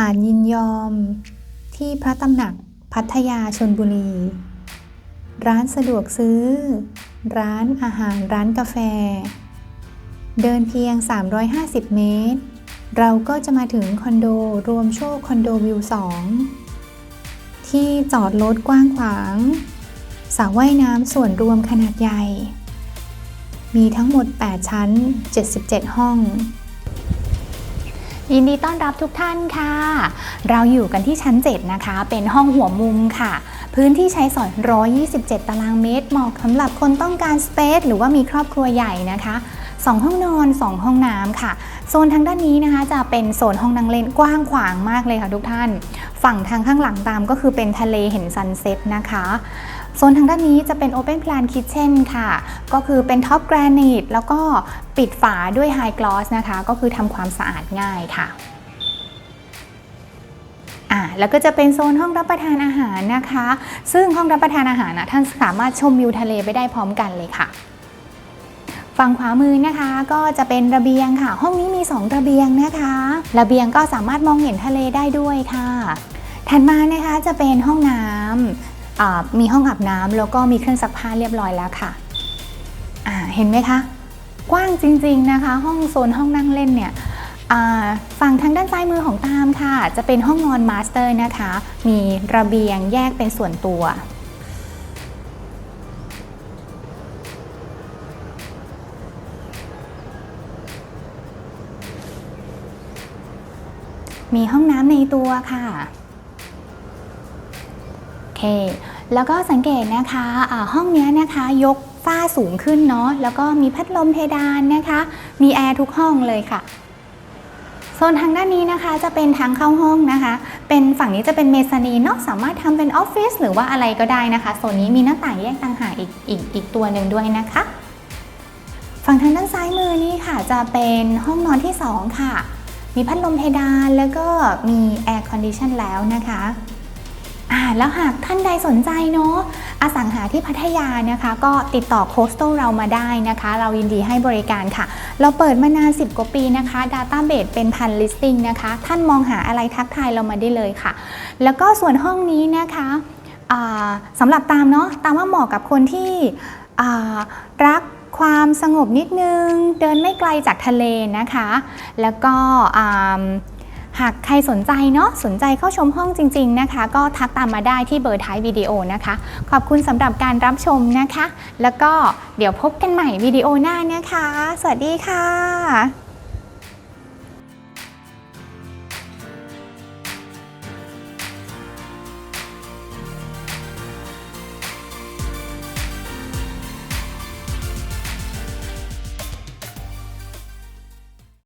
หารยินยอม ที่พระตำหนักพัทยาชนบุรี ร้านสะดวกซื้อ ร้านอาหารร้านกาแฟ เดินเพียง 350 เมตร เราก็จะมาถึงคอนโดรวมโชคคอนโดวิว 2 ที่จอดรถกว้างขวางสระว่ายน้ำส่วนรวมขนาดใหญ่ มีทั้งหมด 8 ชั้น 77 ห้อง ยินดีต้อนรับทุกท่านค่ะ เราอยู่กันที่ชั้น 7 นะคะ เป็นห้องหัวมุมค่ะ พื้นที่ใช้สอย 127 ตารางเมตร เหมาะสำหรับคนต้องการสเปซหรือว่ามีครอบครัวใหญ่นะคะ 2 ห้องนอน 2 ห้องน้ำค่ะ โซนทางด้านนี้นะคะ จะเป็นโซนห้องนั่งเล่นกว้างขวางมากเลยค่ะทุกท่าน ฝั่งทางข้างหลังตามก็คือเป็นทะเลเห็นซันเซ็ตนะคะ โซนทางด้านนี้จะเป็น Open Plan Kitchen ค่ะ ก็คือเป็นท็อปแกรนิตแล้วก็ปิดฝาด้วยไฮกลอสนะคะ ก็คือทำความสะอาดง่ายค่ะอ่าแล้วก็จะเป็นโซนห้องรับประทานอาหารนะคะ ซึ่งห้องรับประทานอาหารนะท่านสามารถชมวิวทะเลไปได้พร้อมกันเลยค่ะฝั่งขวามือนะคะก็จะเป็นระเบียงค่ะ ห้องนี้มี 2 ระเบียงนะคะ ระเบียงก็สามารถมองเห็นทะเลได้ด้วยค่ะ ถัดมานะคะจะเป็นห้องน้ำอ่า มีห้องอาบน้ำแล้วก็มีเครื่องซักผ้าเรียบร้อยแล้วค่ะเห็นไหมคะ กว้างจริงๆนะคะ ห้องโซนห้องนั่งเล่นเนี่ยฝั่งทางด้านซ้ายมือของตามค่ะ จะเป็นห้องนอนมาสเตอร์นะคะ มีระเบียงแยกเป็นส่วนตัว มีห้องน้ำในตัวค่ะ เค แล้วก็สังเกตนะคะะห้องนี้นะคะยกฝ้าสูงขึ้นเนาะแล้วก็มีพัดลมเพดานนะคะ มีแอร์ทุกห้องเลยค่ะโซนทางด้านนี้นะคะจะเป็นทางเข้าห้องนะคะ เป็นฝั่งนี้จะเป็นเมซานีนเนาะสามารถทำเป็นออฟฟิศหรือว่าอะไรก็ได้นะคะโซนนี้มีหน้าต่างแยกต่างหากอีกอีกอีกตัวหนึ่งด้วยนะคะ ฝั่งทางด้านซ้ายมือนี่ค่ะจะเป็นห้องนอนที่ 2 ค่ะ มีพัดลมเพดานแล้วก็มีแอร์คอนดิชันแล้วนะคะ อ่าแล้วหากท่านใดสนใจเนาะอสังหาที่พัทยานะคะ ก็ติดต่อโคสโตเรามาได้นะคะ เรายินดีให้บริการค่ะ เราเปิดมานาน 10 กว่าปีนะคะ Database เป็นพัน listing นะคะ ท่านมองหาอะไรทักทายเรามาได้เลยค่ะ แล้วก็ส่วนห้องนี้นะคะสำหรับตามเนาะตามว่าเหมาะกับคนที่รักความสงบนิดนึง เดินไม่ไกลจากทะเลนะคะ แล้วก็ หากใครสนใจเนาะสนใจเข้าชมห้องจริง ๆนะคะ ก็ทักตามมาได้ที่เบอร์ท้ายวิดีโอนะคะ ขอบคุณสำหรับการรับชมนะคะ แล้วก็เดี๋ยวพบกันใหม่วิดีโอหน้านะคะ สวัสดีค่ะ